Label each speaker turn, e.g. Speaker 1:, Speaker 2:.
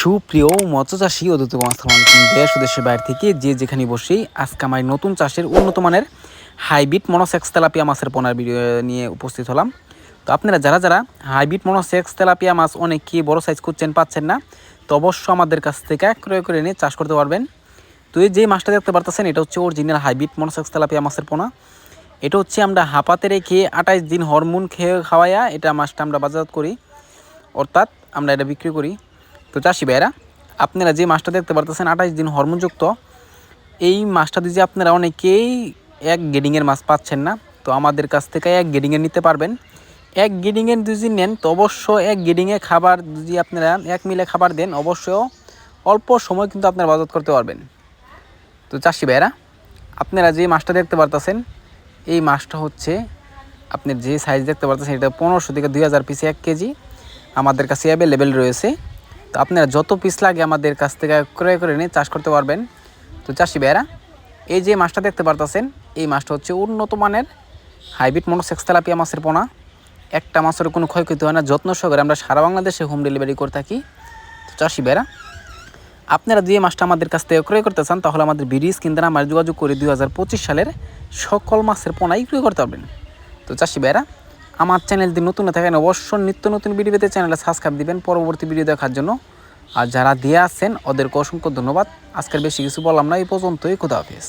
Speaker 1: সুপ্রিয় মৎস্য চাষী ও দ্রুত আসসালামু আলাইকুম দেশ দেশের বাইরে থেকে যে যেখানে বসেই আজকে আমার নতুন চাষের উন্নত মানের হাইব্রিড মনোসেক্স তেলাপিয়া মাছের পোনার ভিডিও নিয়ে উপস্থিত হলাম। তো আপনারা যারা যারা হাইব্রিড মনোসেক্স তেলাপিয়া মাছ অনেকই বড় সাইজ করছেন পাচ্ছেন না, তো অবশ্যই আমাদের কাছ থেকে ক্রয় করে নিয়ে চাষ করতে পারবেন। তো এই যে মাছটা দেখতে পারতেছেন, এটা হচ্ছে অরিজিনাল হাইব্রিড মনোসেক্স তেলাপিয়া মাছের পোনা। এটা হচ্ছে আমরা হাঁপাতে রেখে আঠাইশ দিন হরমোন খেয়ে খাওয়াইয়া এটা মাছটা আমরা বাজারজাত করি। অর্থাৎ আমরা এটা বিক্রি করি। তো চাষি ভাইরা আপনারা যে মাছটা দেখতে পারতেছেন, আঠাশ দিন হরমোনযুক্ত, এই মাছটা দিয়ে আপনারা অনেকেই এক গেডিংয়ের মাছ পাচ্ছেন না, তো আমাদের কাছ থেকে এক গেডিংয়ের নিতে পারবেন। এক গেডিংয়ের যদি নেন, তো অবশ্য এক গেডিংয়ে খাবার যদি আপনারা এক মিলে খাবার দেন অবশ্য অল্প সময় কিন্তু আপনারা বাজার করতে পারবেন। তো চাষি ভাইরা আপনারা যে মাছটা দেখতে পারতেছেন, এই মাছটা হচ্ছে আপনি যে সাইজ দেখতে পারতেছেন, এটা পনেরোশো থেকে দুই হাজার পিসে এক কেজি। আমাদের কাছে অ্যাভেলেবেল রয়েছে তো আপনারা যত পিস লাগে আমাদের কাছ থেকে ক্রয় করে নিয়ে চাষ করতে পারবেন। তো চাষি ভাইয়েরা, এই যে মাছটা দেখতে পারতেছেন, এই মাছটা হচ্ছে উন্নত মানের হাইব্রিড মনোসেক্স তেলাপিয়া মাছের পোনা। একটা মাছের কোনো ক্ষয়ক্ষতি হয় না, যত্ন সহকারে আমরা সারা বাংলাদেশে হোম ডেলিভারি করে থাকি। তো চাষি ভাইয়েরা, আপনারা যে মাছটা আমাদের কাছ থেকে ক্রয় করতে চান, তাহলে আমাদের বিডিস কিনতে আমার যোগাযোগ করে দু হাজার পঁচিশ সালের সকল মাছের পোনাই ক্রয় করতে পারবেন। তো চাষি ভাইয়েরা আমার চ্যানেলটি নতুন থাকেন অবশ্যই নিত্য নতুন ভিডিও পেতে চ্যানেলে সাবস্ক্রাইব দিবেন পরবর্তী ভিডিও দেখার জন্য। আর যারা দিয়ে আসছেন, ওদেরকে অসংখ্য ধন্যবাদ। আজকের বেশি কিছু বললাম না, এই পর্যন্তই। খুদা হাফিজ।